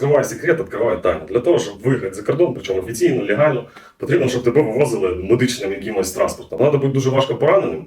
розкриваю секрет, відкривай тайну. Для того, щоб виїхати за кордон, причому офіційно, легально, потрібно, щоб тебе вивозили медичним якимось транспортом. Треба бути дуже важко пораненим.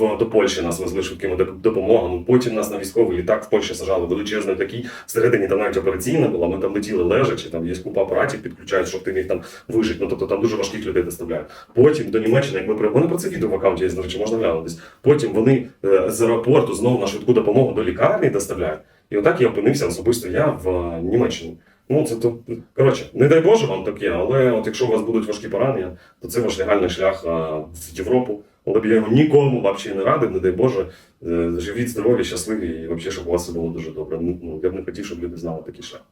е, до Польщі нас везли швидкими доп- допомогами. Потім нас на військовий літак в Польщі сажали величезний такий. Всередині там навіть операційна була. Ми там летіли лежачи, там є купа апаратів, підключають, щоб ти міг там вижити. Ну тобто там дуже важких людей доставляють. Потім до Німеччини, як ми при вони про це відео в аккаунті до речі, можна глянутись. Потім вони е, з аеропорту знову на швидку допомогу до лікарні доставляють. І отак я опинився особисто я в е, Німеччині. Ну, це то коротше, не дай Боже вам таке, але от якщо у вас будуть важкі поранення, то це ваш легальний шлях в Європу. Але б я його нікому взагалі не радив, не дай Боже. Е, Живіть здорові, щасливі і взагалі, щоб у вас все було дуже добре. Ну, я б не хотів, щоб люди знали такий шлях.